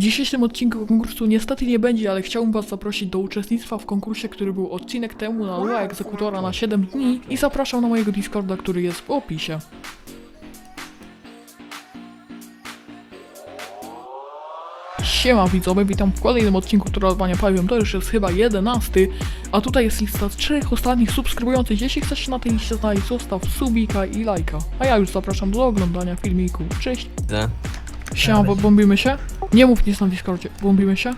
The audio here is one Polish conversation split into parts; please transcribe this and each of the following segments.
W dzisiejszym odcinku konkursu niestety nie będzie, ale chciałbym was zaprosić do uczestnictwa w konkursie, który był odcinek temu na Lua Egzekutora na 7 dni i zapraszam na mojego Discorda, który jest w opisie. Siema widzowie, witam w kolejnym odcinku Trollowania Pawią, to już jest chyba 11, a tutaj jest lista trzech ostatnich subskrybujących, jeśli chcesz na tej liście znaleźć, zostaw subika i lajka. A ja już zapraszam do oglądania filmiku, cześć! Widzę. Siema, bo bombimy się? Nie mów nic na Discordzie, bombimy się?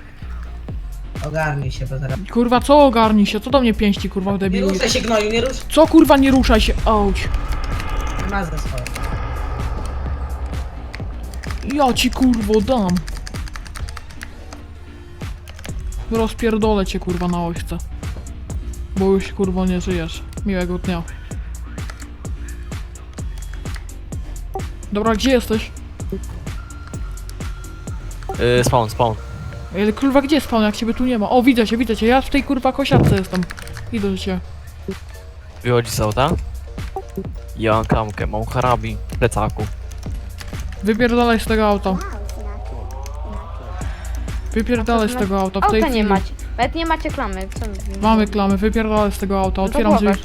Ogarnij się, bo zaraz... Kurwa, co ogarnij się, co do mnie pięści, kurwa, Nie debilu? ruszaj się gnoju, nie rusz... Co kurwa, nie ruszaj się! Mazę swoją. Ja ci kurwo dam! Rozpierdolę cię kurwa na ojce. Bo już kurwo nie żyjesz. Miłego dnia. Dobra, gdzie jesteś? Yy, spawn, spawn. Ej, Ale kurwa, gdzie spawn, jak ciebie tu nie ma? O, widzę cię, widzę cię, ja w tej kurwa kosiarce jestem. Idę do ciebie. Wychodzi z auta. Ja mam klamkę, mam harabin w plecaku. Wypierdalaj z tego auta. Wypierdalaj z tego auta, w tej Auta nie chwili. macie. Nawet nie macie klamy. Co Mamy klamy, wypierdalaj z tego auta, No to otwieram drzwi. pokaż.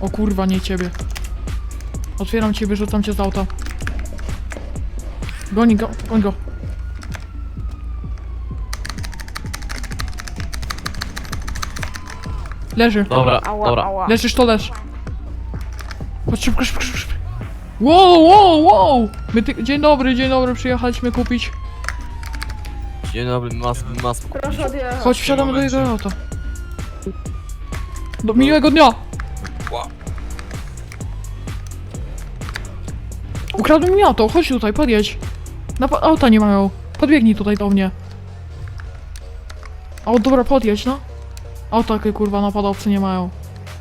O kurwa, nie ciebie. Otwieram cię, wyrzucam cię z auta. Goni go, goń go. Leży. Dobra, Ała, dobra. ała. Leżysz, to leż. Chodź szybko, szybko, szybko. szybko. Wow, wow, wow! My ty... Dzień dobry, dzień dobry, przyjechaliśmy kupić. Dzień dobry, mas, mas. Proszę odjechać. Chodź, wsiadamy do jego auta. Do miłego dnia! Ukradł mi auto, chodź tutaj, podjedź. Na auta nie mają. Podbiegnij tutaj do mnie. O, dobra, podjedź, no. Auta takie kurwa napadowcy nie mają.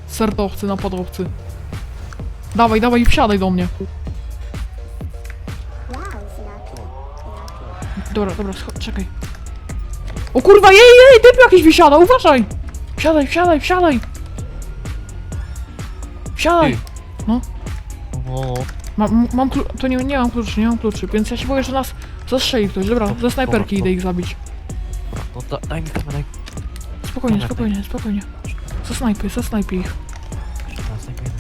Sertowcy, napadowcy. Dawaj, dawaj wsiadaj do mnie. Dobra, dobra, czekaj. O kurwa, jej, jej, typ jakiś wysiada, uważaj! Wsiadaj, wsiadaj, wsiadaj! Wsiadaj! No. O, Mam, mam to nie, nie mam kluczy, nie mam kluczy, więc ja się boję, że nas zastrzeli ktoś. Dobra, ze snajperki dobra, idę ich zabić. no da, daj mi kamerę, daj. Spokojnie, Dobra, spokojnie, spokojnie. Zasnajpy, zasnajpy ich. Nie powiem.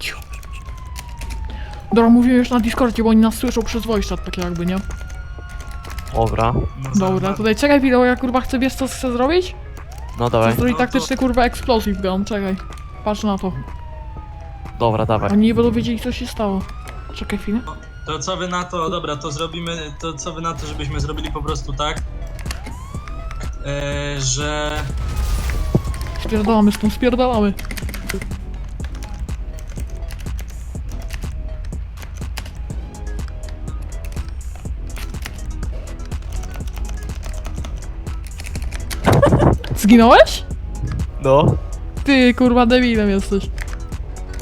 Cicho. Dobra, mówię już na Discordzie, bo oni nas słyszą przez voice chat, tak jakby, nie? Dobra, Dobra, tutaj czekaj wideo, ja kurwa chcę, wiesz co chcę zrobić? no Chcę dawaj. zrobić taktyczny kurwa explosive gun, czekaj. Patrz na to. Dobra, dawaj. Oni nie będą wiedzieli co się stało. Czekaj chwilę. To co wy na to, dobra, to zrobimy, to co wy na to, żebyśmy zrobili po prostu tak, e, że Spierdalamy stąd, spierdalamy. Zginąłeś? No. Ty kurwa debilem jesteś.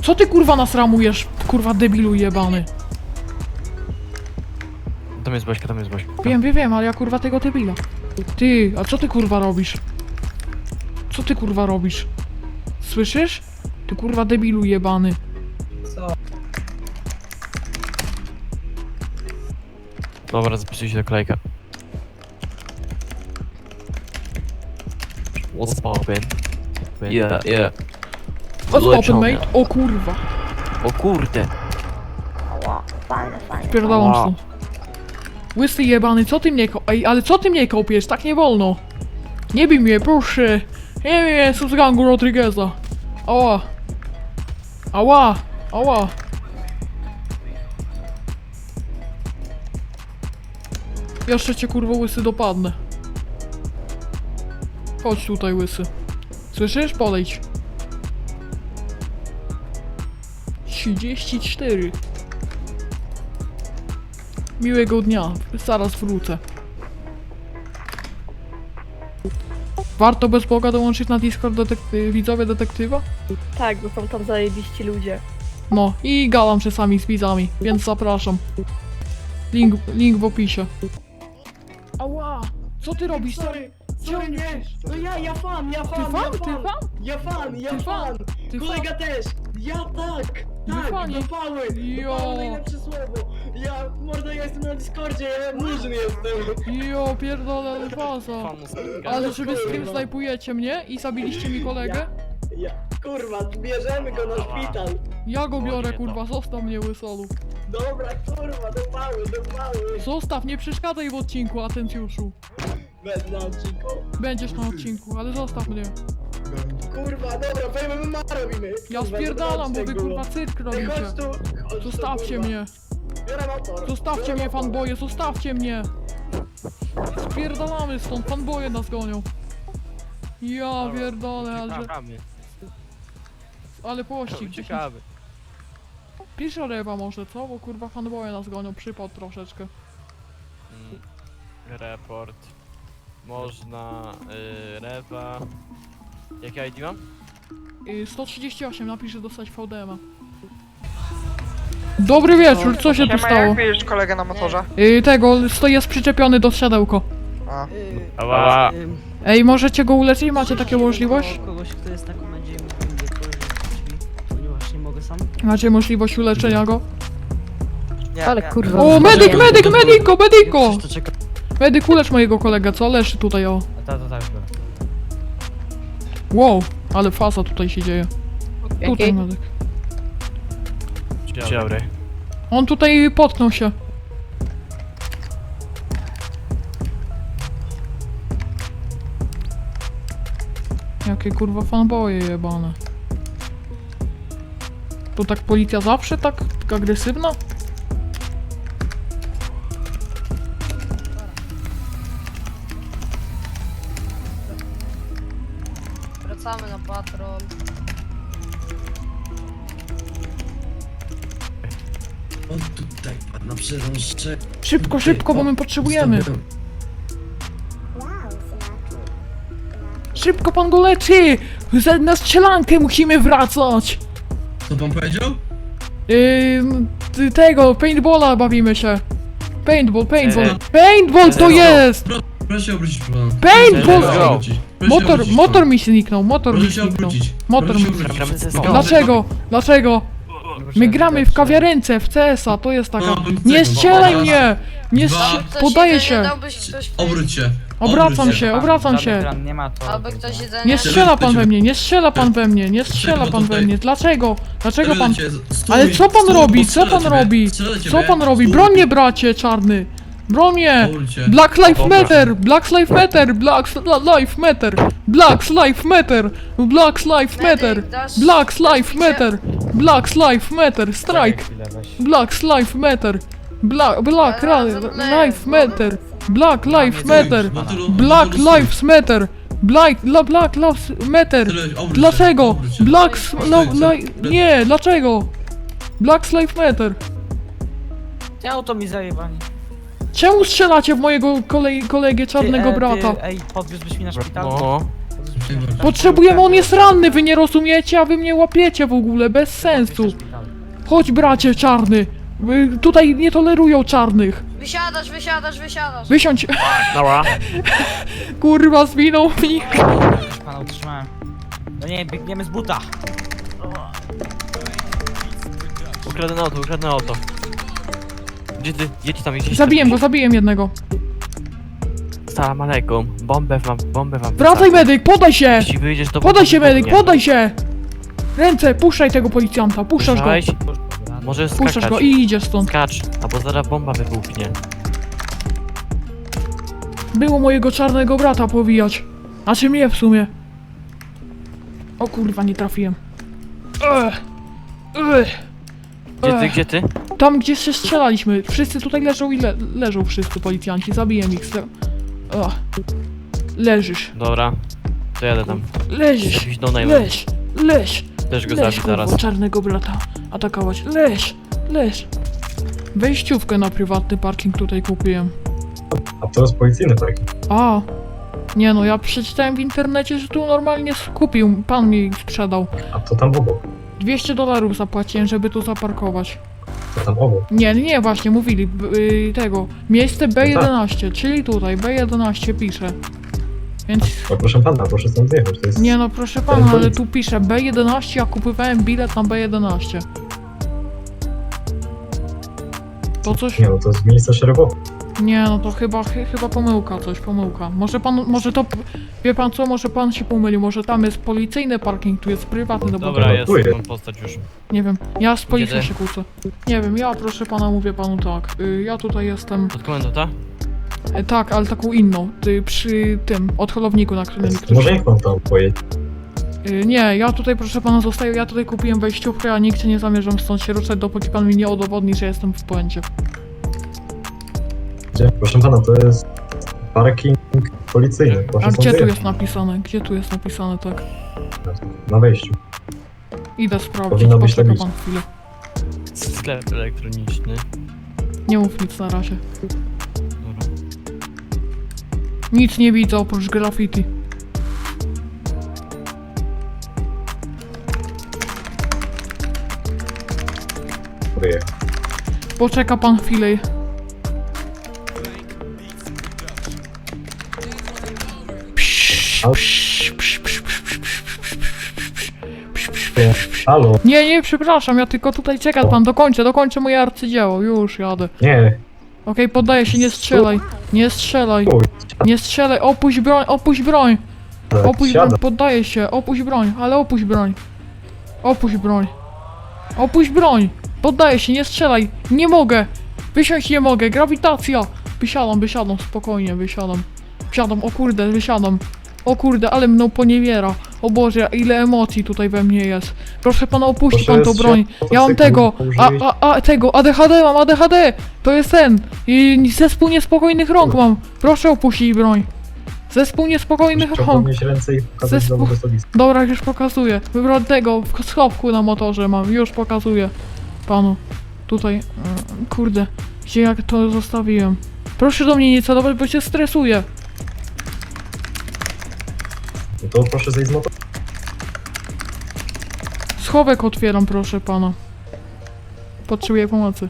Co ty kurwa nas ramujesz? Kurwa debilu jebany. Tam jest Baśka, tam jest Baśka. Wiem, wiem, wiem, ale ja kurwa tego debila. Ty, a co ty kurwa robisz? Co ty kurwa robisz? Słyszysz? Ty kurwa debilu jebany. Co? Dobra, zapisuj się do klejka. What's poppin'? Yeah, yeah. Open Leczone. mate? O kurwa. O kurde. Spierdalam Ała. stąd. Łysy jebany, co ty mnie ko- Ej, ale co ty mnie kopiesz? Tak nie wolno. Nie bij mnie, proszę. Nie wiem, jestem z gangu Rodrigueza. Ała. Ała. Ała. Jeszcze cię kurwa łysy dopadnę. Chodź tutaj łysy. Słyszysz? Podejdź. 34. Miłego dnia, zaraz wrócę. Warto bez Boga dołączyć na Discord detek- y, widzowie detektywa? Tak, bo są tam zajebiści ludzie. No i galam czasami z widzami, więc zapraszam. Link, link w opisie. Ała! Co ty robisz? No ja, ja fan, ja Ty fan, fan? ja Ty fan! fan? Ja fan, ja Ty fan? fan! Ty fan? Kolega też! Ja tak! Tak, fani? dopały! Jo. Dopały najlepsze słowo! Ja, mordo, ja jestem na Discordzie, ja murzyn jestem! Jo, pierdolę, ale faza. Ale że wy z tym snajpujecie mnie i zabiliście mi kolegę? Ja, kurwa, bierzemy go na szpital! Ja go O, biorę, kurwa, zostaw mnie łysolu. Dobra, kurwa, dopały, dopały! Zostaw, nie przeszkadzaj w odcinku, Atencjuszu. Bez na odcinku. Będziesz na odcinku, ale zostaw mnie. Kurwa, dobra, powiem MMA robimy! Ja Kurwa, spierdalam, bo wy zobaczcie, kurwa cyrk Ej, robicie. chodź tu, chodź tu, Zostawcie kurwa. mnie. Biorę motor! Zostawcie biorę mnie, motor. fanboje, zostawcie mnie! Spierdalamy stąd, fanboje nas gonią. Ja pierdolę, ale, Uciekamy. ale pościg. 10. Uciekamy. Pisze rewa może, co? Bo kurwa fanboje nas gonią, przypał troszeczkę. Mm, Report. Można. Y, rewa. Jakie ID mam? Y, 138, napiszę dostać VDM-a. Dobry wieczór, co się tu stało? Jak widzisz kolegę na motorze? Y, tego, stoi jest przyczepiony do siodełko. A. Ała. Ej, możecie go uleczyć? Macie taką możliwość? Kogoś, kto jest na komendzie otworzyć drzwi, ponieważ nie mogę sam. Macie możliwość uleczenia go? Nie, Ale nie. kurwa. O, medyk, medyk, medyko, medyko! to czeka. Medyk, ulecz mojego kolegę, co? Leży tutaj, o. To, to tak, dobra. Wow, ale faza tutaj się dzieje. Tutaj medyk. Dzień dobry. On tutaj potknął się. Jakie kurwa fanboje jebane. To tak policja zawsze tak, tak agresywna? Wracamy na patrol. O tutaj, na przyrążce. Szybko, szybko, bo my potrzebujemy. Szybko pan go leczy! Za- Na strzelankę musimy wracać! Co pan powiedział? Yy, ty- tego, paintballa bawimy się. Paintball, paintball. Paintball to Eee. jest! Proszę się obrócić pan. Paintball! Proszę się obrócić. Proszę Motor, obrócić, motor mi zniknął, motor mi Proszę się zniknął. obrócić. Motor Proszę się mi obrócić. Gramy ze O, skałą. Dlaczego? Dlaczego? My gramy w kawiarence, w CS-a, to jest taka... No, Nie strzelaj raz, mnie! Nie dwa. strzelaj... Podaję się! Obróć się. Obracam się, obracam się! Nie ma to. Aby ktoś jedzenie... Nie strzela pan we mnie, nie strzela pan we mnie, nie strzela pan we mnie. Dlaczego? Dlaczego pan... Ale co pan robi? Co pan robi? Co pan robi? Broń mnie, bracie czarny! Obróć się. Black Lives Dobra. Matter! Black Lives Matter! Black Lives Matter! Black Lives Matter! Black Lives Matter! dasz- Black dasz Matter! Black Lives Matter! Strike! Black Lives Matter! Black, Black Ra-. Lives Matter! Black Lives Matter! No Black no Lives Matter! Black, la, Black Lives Matter! Dlaczego? Black s- no, no, Nie, dlaczego? Black Lives Matter! Ty auto mi zajebani. Czemu strzelacie w mojego kolei, kolegę czarnego ty, e, brata? Ty, ej, podwiózłbyś mi na szpital? No. Podwiózłbyś mnie na szpital? Potrzebujemy, on jest ranny, wy nie rozumiecie, a wy mnie łapiecie w ogóle, bez sensu. Podwiózł na szpital. Chodź bracie czarny, Y, tutaj nie tolerują czarnych. Wysiadasz, wysiadasz, wysiadasz. Wysiądź, Dobra. kurwa, zwinął mi. Pana utrzymałem. No nie, biegniemy z buta. Ukradnę auto, ukradnę auto. Gdzie ty? Jedź tam, jedź Zabiłem go, zabiłem jednego. Salam alaikum. Bombę wam, bombę wam. Wracaj wysadzę. medyk, podaj się! Jeśli wyjdziesz to Podaj się medyk, podaj się! Ręce, puszczaj tego policjanta, puszczasz go. Słyszałeś? Możesz Puszczasz skakać. go i idziesz stąd. Skacz, albo zaraz bomba wybuchnie. Było mojego czarnego brata powijać. A czy mnie w sumie? O kurwa, nie trafiłem. Ech. Ech. Gdzie ty, Ech. gdzie ty? Tam gdzie się strzelaliśmy. Wszyscy tutaj leżą i le leżą wszyscy policjanci. Zabiję ich. z- Ach. Leżysz. Dobra. To jadę tam. Leżysz. Jakiś no. Leż. Leż. Też go Leż, zabić kurwa, zaraz. czarnego brata. Atakować. Leż. Leż. Wejściówkę na prywatny parking tutaj kupiłem. A to jest policyjny parking. A. Nie no, ja przeczytałem w internecie, że tu normalnie kupił. Pan mi sprzedał. A to tam obok. 200 dolarów zapłaciłem, żeby tu zaparkować. To tam obok. Nie, nie, właśnie, mówili b- y, tego. Miejsce B11, czyli tutaj, B11 pisze. Więc No proszę pana, proszę stąd zjechać, to jest... nie no proszę pana, ale tu pisze B11, ja kupowałem bilet na B11. To coś? Nie no, to jest miejsce szeregowe. Nie, no to chyba, chy, chyba pomyłka, coś, pomyłka. Może pan, może to, wie pan co, może pan się pomylił, może tam jest policyjny parking, tu jest prywatny, no bo Dobra, jest, Dziękuję. mam postać już. nie wiem, ja z policją Kiedy? się kłócę. Nie wiem, ja proszę pana mówię panu tak, y, ja tutaj jestem, Od komendu, tak? y, tak, ale taką inną, ty, przy tym, odholowniku, na którym Może niektórzy... niech pan tam pojedzie. Y, nie, ja tutaj proszę pana zostaję, ja tutaj kupiłem wejściówkę, a nigdzie nie zamierzam stąd się ruszać, dopóki pan mi nie udowodni, że jestem w błędzie. Proszę pana, to jest parking policyjny. Proszę A gdzie tu jest napisane, gdzie tu jest napisane tak? Na wejściu. Idę sprawdzić, Powinno być poczeka tabliczka. pan chwilę. Sklep elektroniczny. Nie mów nic na razie. Dobra. Nic nie widzę oprócz graffiti. Poczeka pan chwilę. Halo? Nie, nie, przepraszam, ja tylko tutaj czekam pan, dokończę, dokończę moje arcydzieło, już jadę. Nie. Okej, poddaję się, nie strzelaj, nie strzelaj, nie strzelaj, opuść broń, opuść broń, opuść broń, siadam. poddaję się, opuść broń, ale opuść broń. Opuść broń. Opuść broń, poddaję się, nie strzelaj, nie mogę, wysiąść nie mogę, grawitacja. Wysiadam, wysiadam, spokojnie, wysiadam. Wsiadam, o kurde, wysiadam. O kurde, ale mną poniewiera. O Boże, ile emocji tutaj we mnie jest. Proszę pana, opuści Proszę pan tą jest broń. Ja mam tego, a, użyj- a, a, tego, ADHD mam, ADHD. To jest ten. I zespół niespokojnych rąk mam. Proszę opuścić broń. Zespół niespokojnych Trzeba rąk. podnieść ręce i pokazać Zespół- dowód osobisty. Dobra, już pokazuję. Wybrać tego, w schowku na motorze mam. Już pokazuję panu. Tutaj, mm, kurde, gdzie jak to zostawiłem. Proszę do mnie nie celować, bo się stresuję. No to proszę zejść z motoru. Schowek otwieram, proszę pana. Potrzebuję pomocy.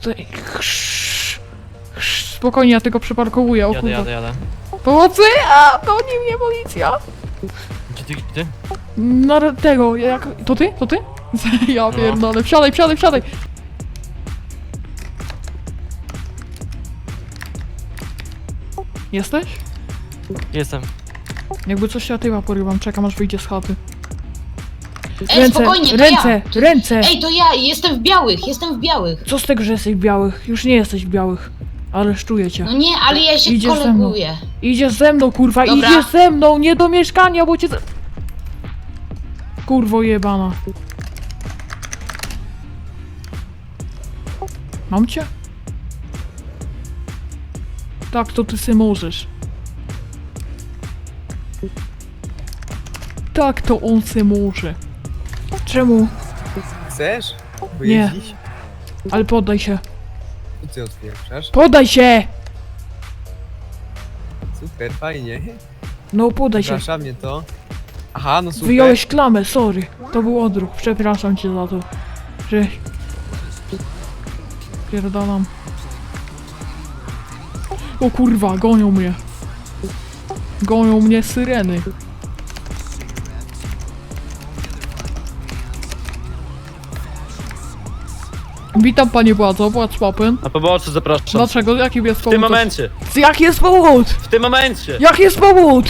Tutaj. Spokojnie, ja tylko przeparkowuję, o Jadę, kurwa. jadę, jadę. Pomocy! A, goni mnie policja! Gdzie ty, gdzie ty? Na tego, jak... To ty? To ty? Ja No. pierdolę, wsiadaj, wsiadaj, wsiadaj! Jesteś? Jestem. Jakby coś ja tyła porywam, czekam aż wyjdzie z chaty. Ej, spokojnie, to ręce, ja. ręce! Ej, to ja, jestem w białych, jestem w białych. Co z tego, że jesteś w białych? Już nie jesteś w białych. Aresztuję cię. No nie, ale ja się Idziesz ze mną. koleguję. Idziesz ze mną, kurwa, Dobra. idziesz ze mną, nie do mieszkania, bo cię... za- Kurwo jebana. Mam cię? Tak, to ty se możesz. Tak, to on se może. Czemu? Chcesz? Nie. Ale poddaj się. I ty otwierasz? Poddaj się! Super, fajnie. No, poddaj się. Przepraszam mnie to. Aha, no super. Wyjąłeś klamę, sorry. To był odruch, przepraszam cię za to. Że... Pierdalam. O kurwa, gonią mnie. Gonią mnie syreny. Witam panie władzo, władz papyn. Na pobocze zapraszam. Dlaczego? Jaki jest W powód? tym momencie, Jaki jest powód? w tym momencie. Jaki jest powód?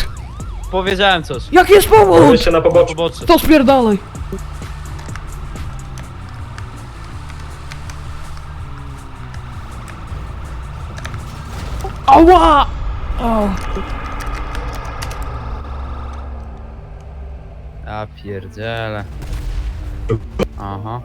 Powiedziałem coś. Jaki jest powód? Weźcie na Na pobocze. pobocze. To spierdalaj. Ała! O, Ja pierdzielę. Aha.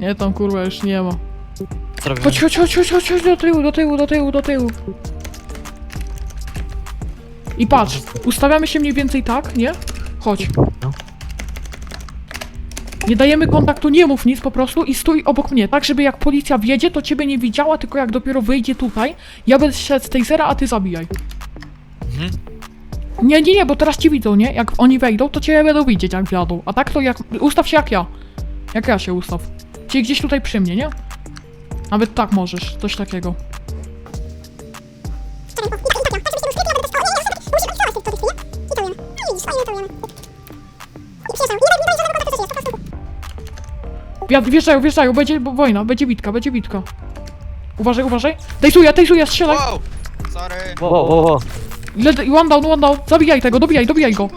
Nie, tam kurwa już nie ma. Co robimy? Chodź, chodź, chodź, chodź, chodź, chodź do tyłu, do tyłu, do tyłu, do tyłu. I patrz, ustawiamy się mniej więcej tak, nie? Chodź. No. Nie dajemy kontaktu, nie mów nic po prostu i stój obok mnie, tak żeby jak policja wjedzie, to ciebie nie widziała, tylko jak dopiero wyjdzie tutaj, ja będę szedł z tej zera, a ty zabijaj. Mhm. Nie, nie, nie, bo teraz ci widzą, nie? Jak oni wejdą, to cię będą widzieć, jak wjadą. A tak to jak... Ustaw się jak ja. Jak ja się ustaw. Czyli gdzieś tutaj przy mnie, nie? Nawet tak możesz, coś takiego. Wjeżdżają, wjeżdżają, będzie bo- wojna, będzie bitka, będzie bitka. Uważaj, uważaj. Tejsuję, tejsuję, strzelaj. Sorry. Wo, wo, wo, One down, one down. Zabijaj tego, dobijaj, dobijaj go.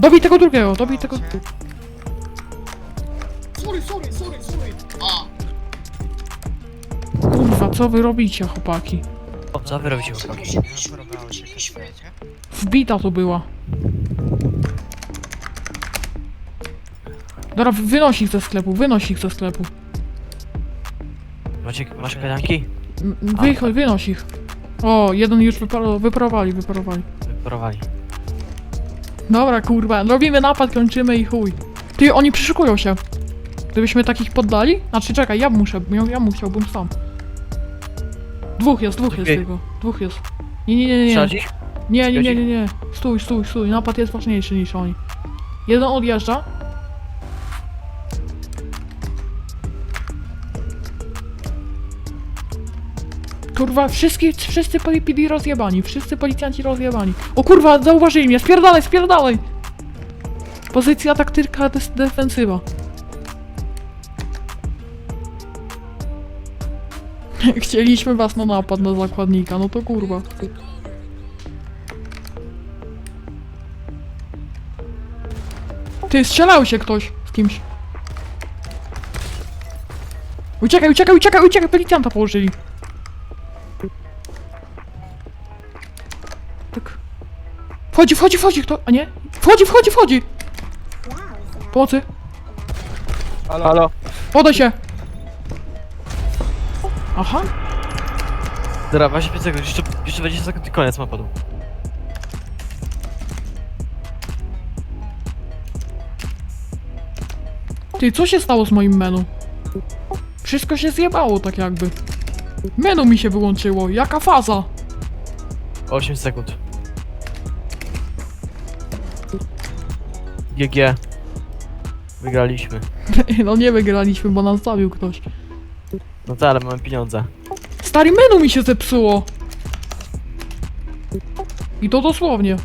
Dobij tego drugiego, dobij tego... Sorry, sorry, sorry, sorry. A, Kurwa, co wy robicie, chłopaki? O, co wy robicie, chłopaki? Wbita to była. Dobra, wy- wynoś ich ze sklepu, wynoś ich ze sklepu. Macie, masz kajdanki? M- Wychodź, wynoś ich. O, jeden już wyparowali, wyparowali. Wyparowali. Dobra, kurwa, robimy napad, kończymy i chuj. Ty, oni przyszykują się. Gdybyśmy takich poddali? Znaczy, czekaj, ja muszę, ja, ja musiałbym sam. Dwóch jest, dwóch jest tylko. Dwóch jest. Nie, nie, nie, nie. Strzelać Nie, nie, nie, nie, nie. Stój, stój, stój. Napad jest ważniejszy niż oni. Jeden odjeżdża. Kurwa, wszyscy, wszyscy poli rozjebani, wszyscy policjanci rozjebani. O kurwa, zauważyli mnie, spierdalaj, spierdalaj! Pozycja taktyka des- defensywa. Chcieliśmy was na napad na zakładnika, no to kurwa. Ty, strzelał się ktoś z kimś. Uciekaj, uciekaj, uciekaj, uciekaj, policjanta położyli. Wchodzi, wchodzi, wchodzi kto? A nie? Wchodzi, wchodzi, wchodzi! Pomocy. Halo? Halo? Podaj się! Aha. Dobra, właśnie 5 sekund, jeszcze, jeszcze 20 sekund i koniec napadu. Ty, co się stało z moim menu? Wszystko się zjebało tak jakby. Menu mi się wyłączyło, jaka faza? 8 sekund. GG. Wygraliśmy. No nie wygraliśmy, bo nas zabił ktoś. No tak, ale mamy pieniądze. Stary menu mi się zepsuło! I to dosłownie.